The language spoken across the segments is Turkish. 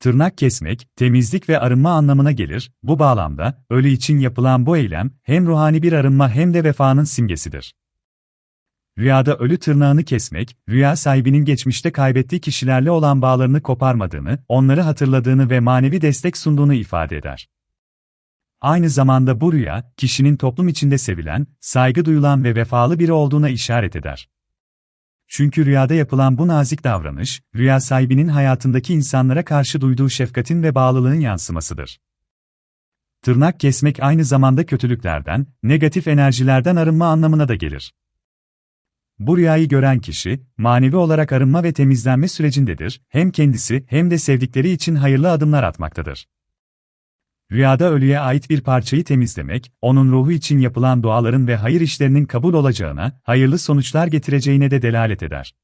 tırnak kesmek, temizlik ve arınma anlamına gelir. Bu bağlamda, ölü için yapılan bu eylem, hem ruhani bir arınma hem de vefanın simgesidir. Rüyada ölü tırnağını kesmek, rüya sahibinin geçmişte kaybettiği kişilerle olan bağlarını koparmadığını, onları hatırladığını ve manevi destek sunduğunu ifade eder. Aynı zamanda bu rüya, kişinin toplum içinde sevilen, saygı duyulan ve vefalı biri olduğuna işaret eder. Çünkü rüyada yapılan bu nazik davranış, rüya sahibinin hayatındaki insanlara karşı duyduğu şefkatin ve bağlılığın yansımasıdır. Tırnak kesmek aynı zamanda kötülüklerden, negatif enerjilerden arınma anlamına da gelir. Bu rüyayı gören kişi, manevi olarak arınma ve temizlenme sürecindedir, hem kendisi hem de sevdikleri için hayırlı adımlar atmaktadır. Rüyada ölüye ait bir parçayı temizlemek, onun ruhu için yapılan duaların ve hayır işlerinin kabul olacağına, hayırlı sonuçlar getireceğine de delalet eder.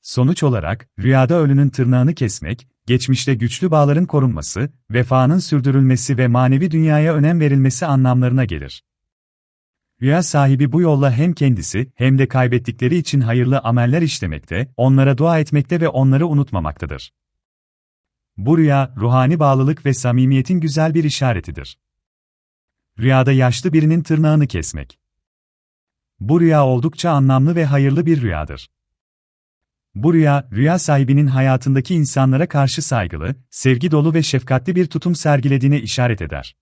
Sonuç olarak, rüyada ölünün tırnağını kesmek, geçmişte güçlü bağların korunması, vefanın sürdürülmesi ve manevi dünyaya önem verilmesi anlamlarına gelir. Rüya sahibi bu yolla hem kendisi hem de kaybettikleri için hayırlı ameller işlemekte, onlara dua etmekte ve onları unutmamaktadır. Bu rüya, ruhani bağlılık ve samimiyetin güzel bir işaretidir. Rüyada yaşlı birinin tırnağını kesmek. Bu rüya oldukça anlamlı ve hayırlı bir rüyadır. Bu rüya, rüya sahibinin hayatındaki insanlara karşı saygılı, sevgi dolu ve şefkatli bir tutum sergilediğine işaret eder.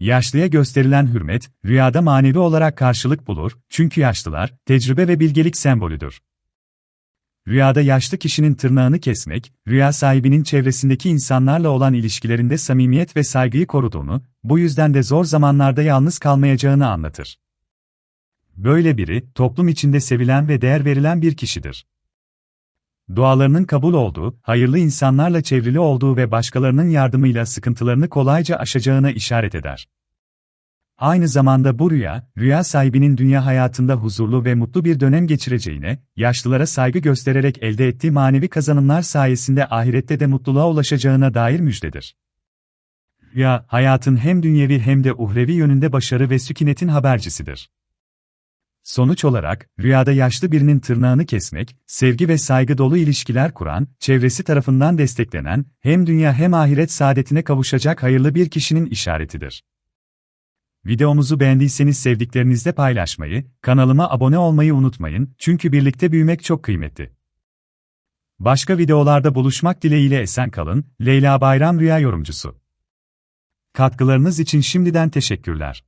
Yaşlıya gösterilen hürmet, rüyada manevi olarak karşılık bulur, çünkü yaşlılar, tecrübe ve bilgelik sembolüdür. Rüyada yaşlı kişinin tırnağını kesmek, rüya sahibinin çevresindeki insanlarla olan ilişkilerinde samimiyet ve saygıyı koruduğunu, bu yüzden de zor zamanlarda yalnız kalmayacağını anlatır. Böyle biri, toplum içinde sevilen ve değer verilen bir kişidir. Dualarının kabul olduğu, hayırlı insanlarla çevrili olduğu ve başkalarının yardımıyla sıkıntılarını kolayca aşacağına işaret eder. Aynı zamanda bu rüya, rüya sahibinin dünya hayatında huzurlu ve mutlu bir dönem geçireceğine, yaşlılara saygı göstererek elde ettiği manevi kazanımlar sayesinde ahirette de mutluluğa ulaşacağına dair müjdedir. Rüya, hayatın hem dünyevi hem de uhrevi yönünde başarı ve sükunetin habercisidir. Sonuç olarak, rüyada yaşlı birinin tırnağını kesmek, sevgi ve saygı dolu ilişkiler kuran, çevresi tarafından desteklenen, hem dünya hem ahiret saadetine kavuşacak hayırlı bir kişinin işaretidir. Videomuzu beğendiyseniz sevdiklerinizle paylaşmayı, kanalıma abone olmayı unutmayın çünkü birlikte büyümek çok kıymetli. Başka videolarda buluşmak dileğiyle esen kalın, Leyla Bayram Rüya Yorumcusu. Katkılarınız için şimdiden teşekkürler.